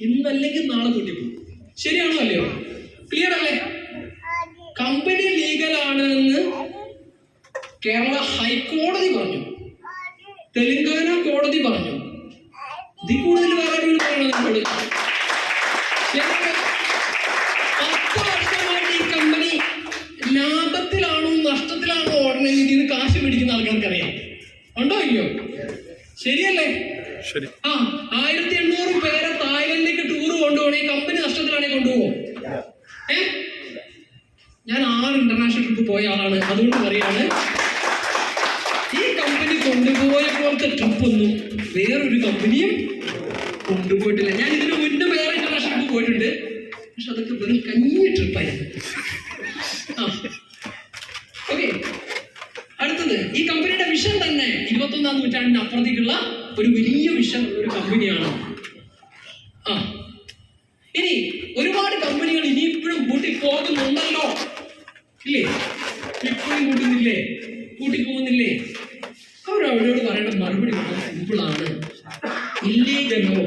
ഇന്നല്ലെങ്കിൽ നാളെ പൊട്ടിപ്പോകും ശരിയാണോ അല്ലയോ? ക്ലിയർ അല്ലേ? കമ്പനി ലീഗലാണ് എന്ന് കേരള ഹൈക്കോടതി പറഞ്ഞു. തെലങ്കാന കോടതി പറഞ്ഞു. ഇതിൽ കൂടുതൽ വേറെ നിങ്ങളോട്. പത്ത് വർഷമായിട്ട് ഈ കമ്പനി ലാഭത്തിലാണോ നഷ്ടത്തിലാണോ ഓടണമെങ്കിൽ ശരി. ആയിരത്തി എണ്ണൂറ് പേരെ തായ്ലൻഡിലേക്ക് ടൂർ കൊണ്ടുപോകണേ. കമ്പനി നഷ്ടത്തിലാണെങ്കിൽ കൊണ്ടുപോകും. ഏ? ഞാൻ ആറ് ഇന്റർനാഷണൽ ട്രിപ്പ് പോയ ആളാണ്. അതുകൊണ്ട് പറയാണ് ഈ കമ്പനി കൊണ്ടുപോയ പോലത്തെ ട്രിപ്പ് ഒന്നും വേറൊരു കമ്പനിയും കൊണ്ടുപോയിട്ടില്ല. ഞാൻ ഇതിന് മുന്നേ വേറെ ഇന്റർനാഷണൽ ട്രിപ്പ് പോയിട്ടുണ്ട്. പക്ഷെ അതൊക്കെ വെറും കഞ്ഞി ട്രിപ്പായിരുന്നു ആ ഓക്കെ അടുത്തത് ഈ കമ്പനിയുടെ വിഷൻ തന്നെ ഇരുപത്തൊന്നാം നൂറ്റാണ്ടിന് അപ്പുറത്തേക്കുള്ള ഒരു വലിയ ഉള്ള ഒരു കമ്പനിയാണ് ആ. ഇനി ഒരുപാട് കമ്പനികൾ ഇനി ഇപ്പോഴും കൂട്ടിപ്പോകുന്നുണ്ടല്ലോ. ഇല്ലേ? ഇപ്പോഴും കൂട്ടുന്നില്ലേ? കൂട്ടി പോകുന്നില്ലേ അവർ അവരോട് പറയേണ്ട മറുപടി സിമ്പിളാണ് ഇല്ലീഗലോ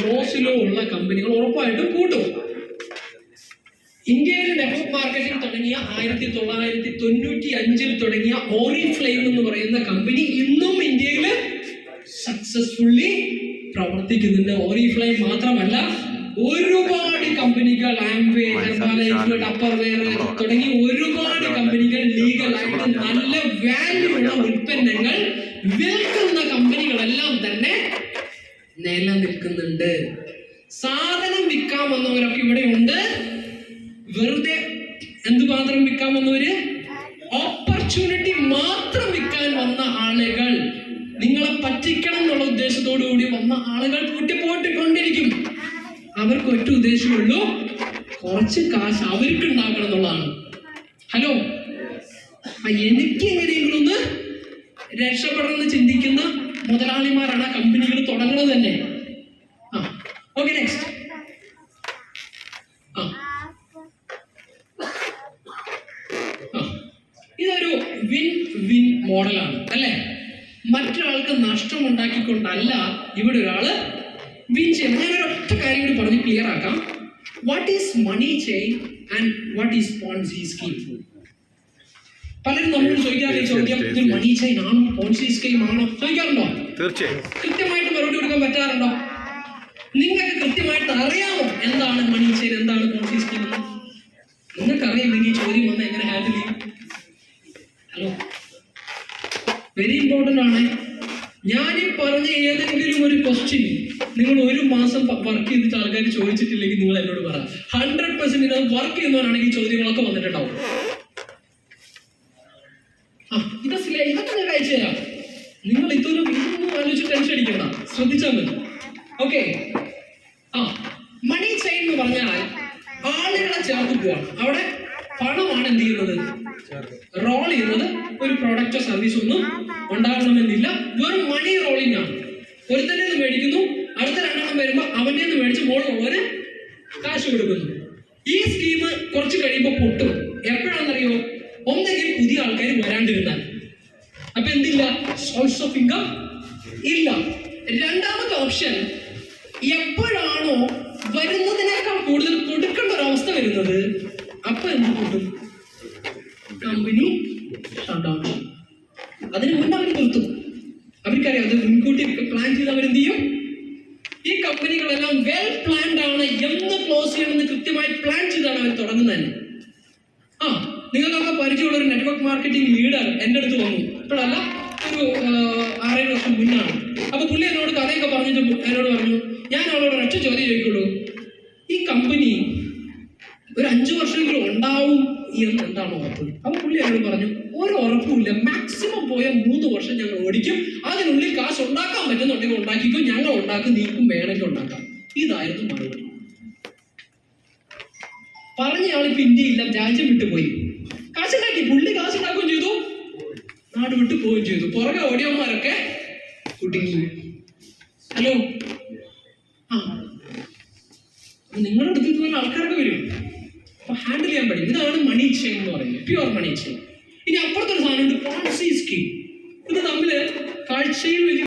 ലോസിലോ ഉള്ള കമ്പനികൾ ഉറപ്പായിട്ടും കൂട്ടും. ഇന്ത്യയിൽ നെറ്റ്വർക്ക് മാർക്കറ്റിംഗ് തുടങ്ങിയ ആയിരത്തി തൊള്ളായിരത്തി തൊണ്ണൂറ്റി അഞ്ചിൽ തുടങ്ങിയ ഓറി ഫ്ലെയിം എന്ന് പറയുന്ന കമ്പനി ഇന്നും ഇന്ത്യയിൽ സക്സസ്ഫുള്ളി പ്രവർത്തിക്കുന്നുണ്ട്. ഓറി ഫ്ലെയിം മാത്രമല്ല ഒരുപാട് കമ്പനികൾ ആംവേ അപ്പർവെയർ തുടങ്ങി ഒരുപാട് കമ്പനികൾ ലീഗലായിട്ട് നല്ല വാല്യൂ ഉള്ള ഉൽപ്പന്നങ്ങൾ വിൽക്കുന്ന കമ്പനികളെല്ലാം തന്നെ നിലനിൽക്കുന്നുണ്ട്. സാധനം വിൽക്കാൻ വന്നവരൊക്കെ ഇവിടെ ഉണ്ട്. വെറുതെ എന്ത് മാത്രം വിൽക്കാൻ വന്നവര്? ഓപ്പർച്യൂണിറ്റി മാത്രം വിൽക്കാൻ വന്ന ആളുകൾ. നിങ്ങളെ പറ്റിക്കണം എന്നുള്ള ഉദ്ദേശത്തോടു കൂടി വന്ന ആളുകൾ കൂട്ടിപ്പോട്ടിക്കൊണ്ടിരിക്കും. അവർക്ക് ഒറ്റ ഉദ്ദേശമുള്ളൂ കുറച്ച് കാശ് അവർക്ക് ഉണ്ടാക്കണം എന്നുള്ളതാണ്. ഹലോ എനിക്ക് എങ്ങനെയെങ്കിലും ഒന്ന് രക്ഷപ്പെടണമെന്ന് ചിന്തിക്കുന്ന മുതലാളിമാരാണ് കമ്പനികൾ തുടങ്ങുന്നത് തന്നെ. ആ ഓക്കെ നെക്സ്റ്റ് വിൻ വിൻ മോഡലാണ് അല്ലേ? മറ്റൊരാൾക്ക് നഷ്ടം ഉണ്ടാക്കിക്കൊണ്ടല്ല ഇവിടെ ഒരാൾ വിൻ ചെയ്യുന്നത്. ഞാൻ ഒരൊറ്റ കാര്യം കൂടി പറഞ്ഞ് ക്ലിയർ ആക്കാം. What is money chain and what is Ponzi scheme പലരും നമ്മളോട് ചോദിക്കാറില്ല ചോദ്യം ഇത് മണി ചെയിൻ ആണോ പോൺസി സ്കീം ആണോ? ചോദിക്കാറുണ്ടോ? തീർച്ചയായും. കൃത്യമായിട്ട് മറുപടി കൊടുക്കാൻ പറ്റാറുണ്ടോ? നിങ്ങൾക്ക് കൃത്യമായിട്ട് അറിയാമോ എന്താണ് മണി ചെയിൻ എന്താണ് പോൺസി സ്കീം എന്ന്? നിങ്ങൾക്ക് അറിയില്ലെങ്കിൽ ചോദ്യം വന്ന് എങ്ങനെ ഹാൻഡിൽ ചെയ്യും? വെരി ഇമ്പോർട്ടന്റ് ആണ്. ഞാൻ ഈ പറഞ്ഞ ഏതെങ്കിലും ഒരു ക്വസ്റ്റ്യൻ നിങ്ങൾ ഒരു മാസം വർക്ക് ചെയ്തിട്ട് ആൾക്കാർ ചോദിച്ചിട്ടില്ലെങ്കിൽ നിങ്ങൾ എന്നോട് പറ. ഹൺഡ്രഡ് പെർസെന്റ് ഇത് വർക്ക് ചെയ്യുന്നവരാണെങ്കിൽ ഈ ചോദ്യങ്ങളൊക്കെ വന്നിട്ടുണ്ടാവും. ഇതൊക്കെ നിങ്ങൾ ഇതൊന്നും ഇതൊന്നും ആലോചിച്ച് ടെൻഷൻ അടിക്കണ്ട. ശ്രദ്ധിച്ചാൽ മതി. ഓക്കെ ആ മണി ചെയിൻ എന്ന് പറഞ്ഞാൽ ആളുകളെ ചേർത്ത് പോവാണ്. അവിടെ പണമാണ് എന്ത് ചെയ്യുന്നത്? റോൾ ചെയ്യുന്നത് ഒരു പ്രോഡക്റ്റോ സർവീസോ ഒന്നും ഉണ്ടാകണമെന്നില്ല. വെറും മണി റോളിംഗ് ആണ്. ഒരുത്തന്നെ നിന്ന് മേടിക്കുന്നു അടുത്ത രണ്ടെണ്ണം വരുമ്പോൾ അവന്റെ നിന്ന് മേടിച്ച് മോളുള്ളവര് കാശ് കൊടുക്കുന്നു. ഈ സ്കീം കുറച്ച് കഴിയുമ്പോൾ പൊട്ടും. എപ്പോഴാണെന്നറിയോ? ഒന്നെങ്കിൽ പുതിയ ആൾക്കാർ വരാണ്ടിരുന്നാൽ. അപ്പൊ എന്തില്ല? സോഴ്സ് ഓഫ് ഇൻകം ഇല്ല. രണ്ടാമത്തെ ഓപ്ഷൻ എപ്പോഴാണോ വരുന്നതിനേക്കാൾ കൂടുതൽ കൊടുക്കേണ്ട ഒരു അവസ്ഥ വരുന്നത് അപ്പൊ എന്ത് കൂട്ടും? കമ്പനി ഷട്ട് ഡൗൺ അതിന് മുൻപ് അവർ നിർത്തും. അവർക്കറിയാം അത് മുൻകൂട്ടി പ്ലാൻ ചെയ്ത് അവരെന്ത് ചെയ്യും ഈ കമ്പനികളെല്ലാം വെൽ പ്ലാൻഡ് ആണ്. എന്ന് ക്ലോസ് ചെയ്യണമെന്ന് കൃത്യമായി പ്ലാൻ ചെയ്താണ് അവർ തുടങ്ങുന്നത്. തന്നെ ആ നിങ്ങൾക്കൊക്കെ പരിചയമുള്ള ഒരു നെറ്റ്വർക്ക് മാർക്കറ്റിംഗ് ലീഡർ എന്റെ അടുത്ത് വന്നു. ഇപ്പോഴല്ല ഒരു ആറേഴ് വർഷം മുന്നാണ്. അപ്പൊ പുള്ളി എന്നോട് കഥയൊക്കെ പറഞ്ഞിട്ട് എന്നോട് പറഞ്ഞു ഞാൻ അവളോട് ഒരൊറ്റ ചോദ്യം ചോദിക്കുള്ളൂ. ഈ കമ്പനി ഒരു അഞ്ചു വർഷമെങ്കിലും ഉണ്ടാവും എന്ന് എന്താണ് ഉറപ്പ്? അപ്പൊ പുള്ളി എന്നോട് പറഞ്ഞു ഒരു ഉറപ്പുമില്ല മാക്സിമം പോയ മൂന്ന് വർഷം ഞങ്ങൾ ഓടിക്കും. അതിനുള്ളിൽ കാശ് ഉണ്ടാക്കാൻ പറ്റുന്നുണ്ടെങ്കിൽ ഉണ്ടാക്കിക്കും. ഞങ്ങൾ ഉണ്ടാക്കും നീക്കും വേണമെങ്കിൽ ഉണ്ടാക്കാം. ഇതായിരുന്നു മറുപടി. പറഞ്ഞയാൾ ഇപ്പൊ ഇന്ത്യയില്ല രാജ്യം വിട്ടുപോയി കാശുണ്ടാക്കി പുള്ളി കാശുണ്ടാക്കുകയും ചെയ്തു. നാട് വിട്ടു പോവുകയും ചെയ്തു. പുറകെ ഓടിയന്മാരൊക്കെ കുടുങ്ങി. ഹലോ ആ. നിങ്ങളുടെ അടുത്ത് ഇതുപോലെ ആൾക്കാരൊക്കെ വരും. അപ്പൊ ഹാൻഡിൽ ചെയ്യാൻ പഠിക്കും ഇതാണ് മണി ചെയിൻ എന്ന് പറയുന്നത്. പ്യുവർ മണി ചെയിൻ ഇനി അപ്പുറത്തൊരു സാധനമുണ്ട് പോളിസി സ്കീം ഇത് തമ്മിൽ കാഴ്ചയിൽ വലിയ